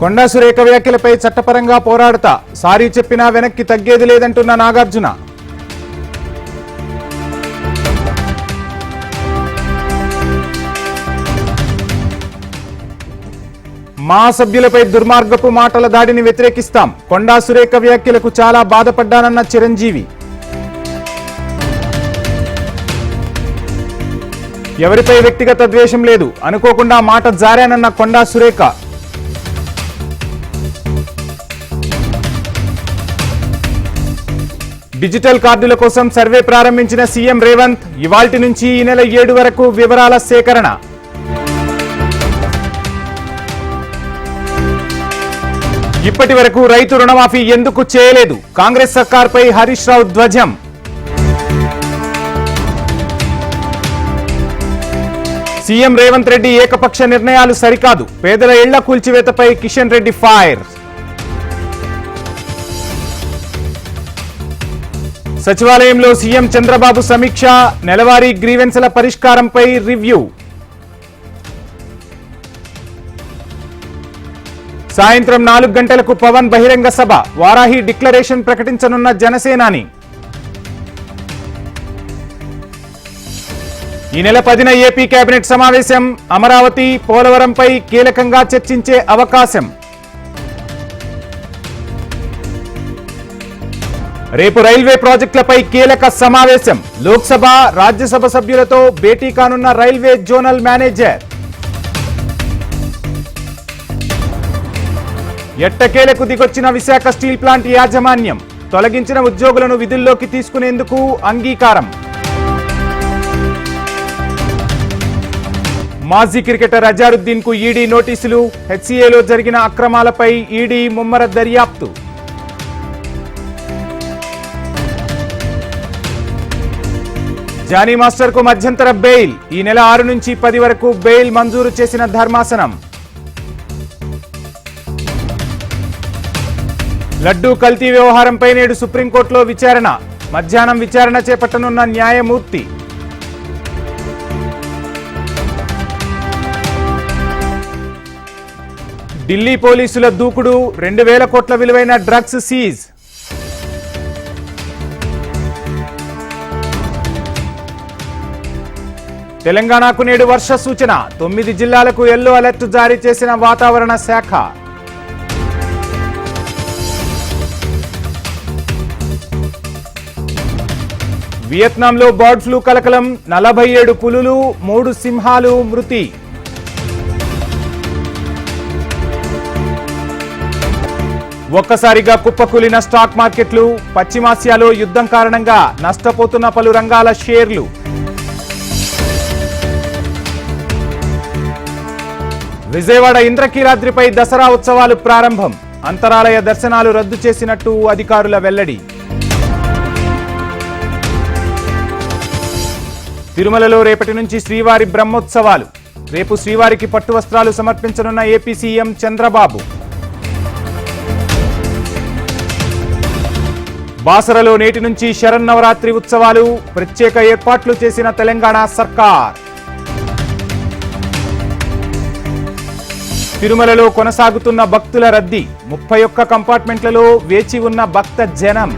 కొండా సురేఖ వ్యాఖ్యలపై చట్టపరంగా పోరాడతా. సారీ చెప్పినా వెనక్కి తగ్గేది లేదంటున్న నాగార్జున. మా సభ్యులపై దుర్మార్గపు మాటల దాడిని వ్యతిరేకిస్తాం. కొండా సురేఖ వ్యాఖ్యలకు చాలా బాధపడ్డానన్న చిరంజీవి. ఎవరిపై వ్యక్తిగత ద్వేషం లేదు. అనుకోకుండా మాట జారానన్న కొండా సురేఖ. డిజిటల్ కార్డుల కోసం సర్వే ప్రారంభించిన సీఎం రేవంత్ ఇవాల్టి నుంచి ఈ నెల ఏడు వరకు వివరాల సేకరణ. ఇప్పటి వరకు రైతు రుణమాఫీ ఎందుకు చేయలేదు? కాంగ్రెస్ సర్కార్పై హరీష్ రావు ధ్వజం. సీఎం రేవంత్ రెడ్డి ఏకపక్ష నిర్ణయాలు సరికాదు. పేదల ఇళ్ళ కూల్చివేతపై కిషన్ రెడ్డి ఫైర్. సచివాలయంలో సీఎం చంద్రబాబు సమీక్ష నెలవారీ గ్రీవెన్స్ల పరిష్కారంపై రివ్యూ. సాయంత్రం నాలుగు గంటలకు పవన్ బహిరంగ సభ వారాహి డిక్లరేషన్ ప్రకటించనున్న జనసేనాని. ఈ నెల పదిన ఏపీ కేబినెట్ సమావేశం అమరావతి పోలవరంపై కీలకంగా చర్చించే అవకాశం. రేపు రైల్వే ప్రాజెక్టులపై కీలక సమావేశం. లోక్సభ రాజ్యసభ సభ్యులతో భేటీ కానున్న రైల్వే జోనల్ మేనేజర్. ఎట్టకేలకు దిగొచ్చిన విశాఖ స్టీల్ ప్లాంట్ యాజమాన్యం. తొలగించిన ఉద్యోగులను విధుల్లోకి తీసుకునేందుకు అంగీకారం. మాజీ క్రికెటర్ అజారుద్దీన్కు ఈడీ నోటీసులు. హెచ్సీఏలో జరిగిన అక్రమాలపై ఈడీ ముమ్మర దర్యాప్తు. జానీ మాస్టర్కు మధ్యంతర బెయిల్. ఈ నెల ఆరు నుంచి పది వరకు బెయిల్ మంజూరు చేసిన ధర్మాసనం. లడ్డూ కల్తీ వ్యవహారంపై నేడు సుప్రీంకోర్టులో విచారణ. మధ్యాహ్నం విచారణ చేపట్టనున్న న్యాయమూర్తి. ఢిల్లీ పోలీసుల దూకుడు రెండు వేల కోట్ల విలువైన డ్రగ్స్ సీజ్. తెలంగాణకు నేడు వర్ష సూచన తొమ్మిది జిల్లాలకు ఎల్లో అలర్ట్ జారీ చేసిన వాతావరణ శాఖ. వియత్నాంలో బర్డ్ ఫ్లూ కలకలం నలభై ఏడు పులులు మూడు సింహాలు మృతి. ఒక్కసారిగా కుప్పకూలిన స్టాక్ మార్కెట్లు పశ్చిమాసియాలో యుద్ధం కారణంగా నష్టపోతున్న పలు రంగాల షేర్లు. విజయవాడ ఇంద్రకీలాద్రిపై దసరా ఉత్సవాలు ప్రారంభం. అంతరాలయ దర్శనాలు రద్దు చేసినట్టు అధికారుల వెల్లడి. తిరుమలలో రేపటి నుంచి శ్రీవారి బ్రహ్మోత్సవాలు. రేపు శ్రీవారికి పట్టు వస్త్రాలు సమర్పించనున్న ఏపీ సీఎం చంద్రబాబు. బాసరలో నేటి నుంచి శరన్నవరాత్రి ఉత్సవాలు ప్రత్యేక ఏర్పాట్లు చేసిన తెలంగాణ సర్కార్. తిరుమలలో కొనసాగుతున్న భక్తుల రద్దీ. ముప్పై ఒక్క కంపార్ట్మెంట్లలో వేచి ఉన్న భక్త జనం.